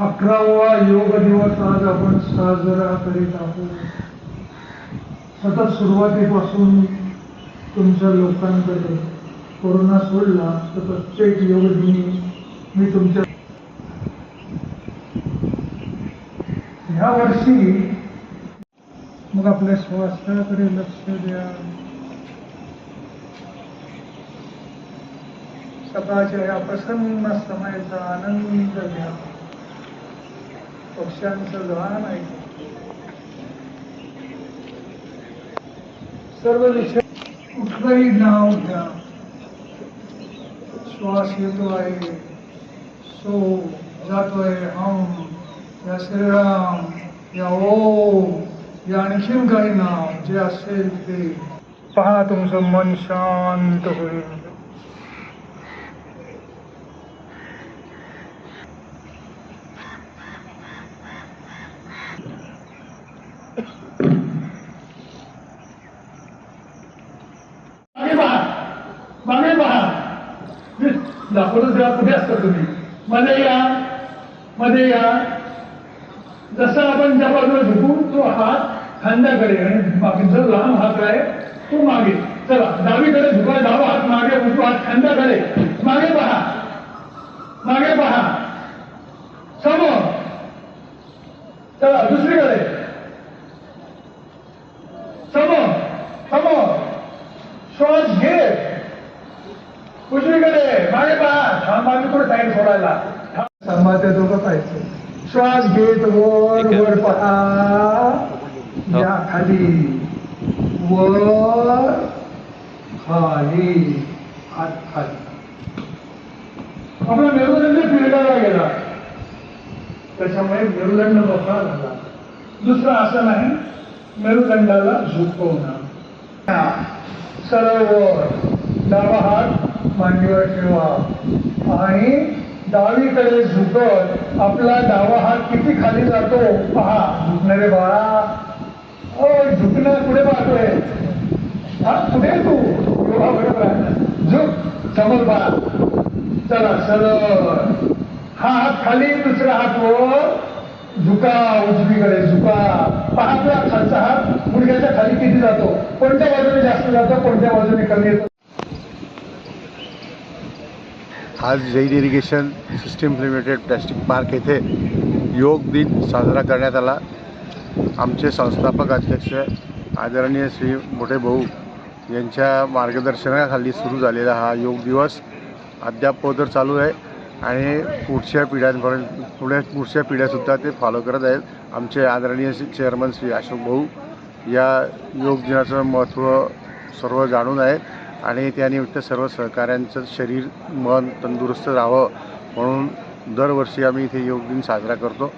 अकरावा योग दिवस आज आपण साजरा करीत आहोत. सतत सुरुवातीपासून तुमच्या लोकांकडे कोरोना सोडला तर प्रत्येक योग दिनी मी तुमच्या ह्या वर्षी मग आपल्या स्वास्थ्याकडे लक्ष द्या. सकाळच्या या प्रसन्न समयाचा आनंद घ्या. पक्ष्यांचं गाणं ऐका सर्व विषय कुठलंही नाव घ्या. श्वास येतो आहे. सो जातोय हम. या श्रीराम या ओम या आणखीन काही नाव जे असेल ते. पहा तुमचं मन शांत होईल मागे पहा मागे पहा दाखवतच राहा कुठे असता तुम्ही. मध्ये या मध्ये या. जसं आपण ज्या बाजूला झुकू तो हात खांद्याकडे आणि मागे जो लहान हात आहे तो मागे. चला डावीकडे झुका डावा हात मागे उजवा हात खांद्याकडे मागे पहा. मागे पहा. समोर. चला दुसरीकडे समोर समोर श्वास घे उजवीकडे मागे पहा हा मागे पुढे साईड सोडायला? समाध्या दोघं पाहिजे श्वास घेत वर वर पहा. या खाली. वर खाली. हात खाली. आपला मेरुदंड फिरकायला गेला. त्याच्यामुळे मेरुदंड मोकळा झाला. दुसरं आसन आहे मेरुदंडाला झुकवणं सरळ डावा हात. मांडीवर ठेवा. आणि डावीकडे झुकत आपला डावा हात किती खाली जातो पहा. झुकणारे बाळा. ओ झुकणं पुढे पाहतोय? हा पुढे तू? एवढा बरोबर आहे झुक समोर पहा. चला सरळ. हा हात खाली दुसरा हात वर. झुका उजवीकडे झुका. पहा आपला खालचा हात मुलग्याच्या खाली किती जातो? कोणत्या बाजूने जास्त जातो कोणत्या बाजूने कमी येतो? आज Jain irrigation system limited plastic park येथे योग दिन साजरा करण्यात आला. आमचे संस्थापक अध्यक्ष आदरणीय श्री मोठे भाऊ यांच्या मार्गदर्शनाखाली सुरू झालेला हा योग दिवस अद्याप तर चालू आहे आणि पुढच्या पिढ्यांपर्यंत पुढे पुढच्या पिढ्यासुद्धा ते फॉलो करत आहेत. आमचे आदरणीय चेअरमन श्री अशोक भाऊ या योग दिनाचं महत्त्व सर्व जाणून आहेत. आणि त्यानिमित्त सर्व सहकाऱ्यांचं शरीर मन तंदुरुस्त राहावं म्हणून दरवर्षी आम्ही इथे योग दिन साजरा करतो.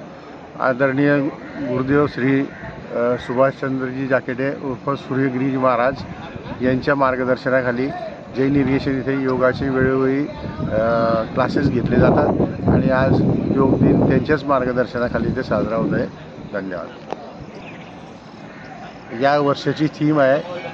आदरणीय गुरुदेव श्री सुभाषचंद्रजी जाकेटे उर्फ सूर्यगिरीजी महाराज यांच्या मार्गदर्शनाखाली जैन इरिगेशन इथे योगाचे वेळोवेळी क्लासेस घेतले जातात आणि आज योग दिन त्यांच्याच मार्गदर्शनाखाली इथे साजरा होत आहे. धन्यवाद. या वर्षाची थीम आहे